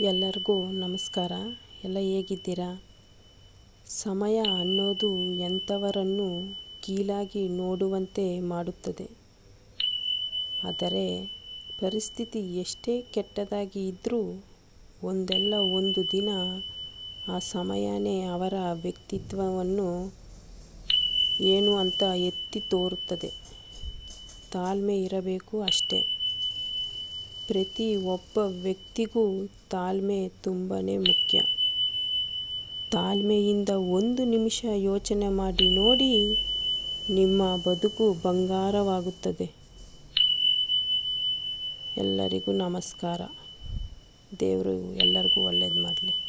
ಎಲ್ಲರಿಗೂ ನಮಸ್ಕಾರ. ಎಲ್ಲ ಹೇಗಿದ್ದೀರಾ? ಸಮಯ ಅನ್ನೋದು ಎಂಥವರನ್ನು ಕೀಳಾಗಿ ನೋಡುವಂತೆ ಮಾಡುತ್ತದೆ. ಆದರೆ ಪರಿಸ್ಥಿತಿ ಎಷ್ಟೇ ಕೆಟ್ಟದಾಗಿ ಇದ್ದರೂ ಒಂದಲ್ಲ ಒಂದು ದಿನ ಆ ಸಮಯನೇ ಅವರ ವ್ಯಕ್ತಿತ್ವವನ್ನು ಏನು ಅಂತ ಎತ್ತಿ ತೋರುತ್ತದೆ. ತಾಳ್ಮೆ ಇರಬೇಕು ಅಷ್ಟೇ. ಪ್ರತಿ ಒಬ್ಬ ವ್ಯಕ್ತಿಗೂ ತಾಳ್ಮೆ ತುಂಬಾ ಮುಖ್ಯ. ತಾಳ್ಮೆಯಿಂದ ಒಂದು ನಿಮಿಷ ಯೋಚನೆ ಮಾಡಿ ನೋಡಿ ನಿಮ್ಮ ಬದುಕು ಬಂಗಾರವಾಗುತ್ತದೆ. ಎಲ್ಲರಿಗೂ ನಮಸ್ಕಾರ. ದೇವರು ಎಲ್ಲರಿಗೂ ಒಳ್ಳೇದು ಮಾಡಲಿ.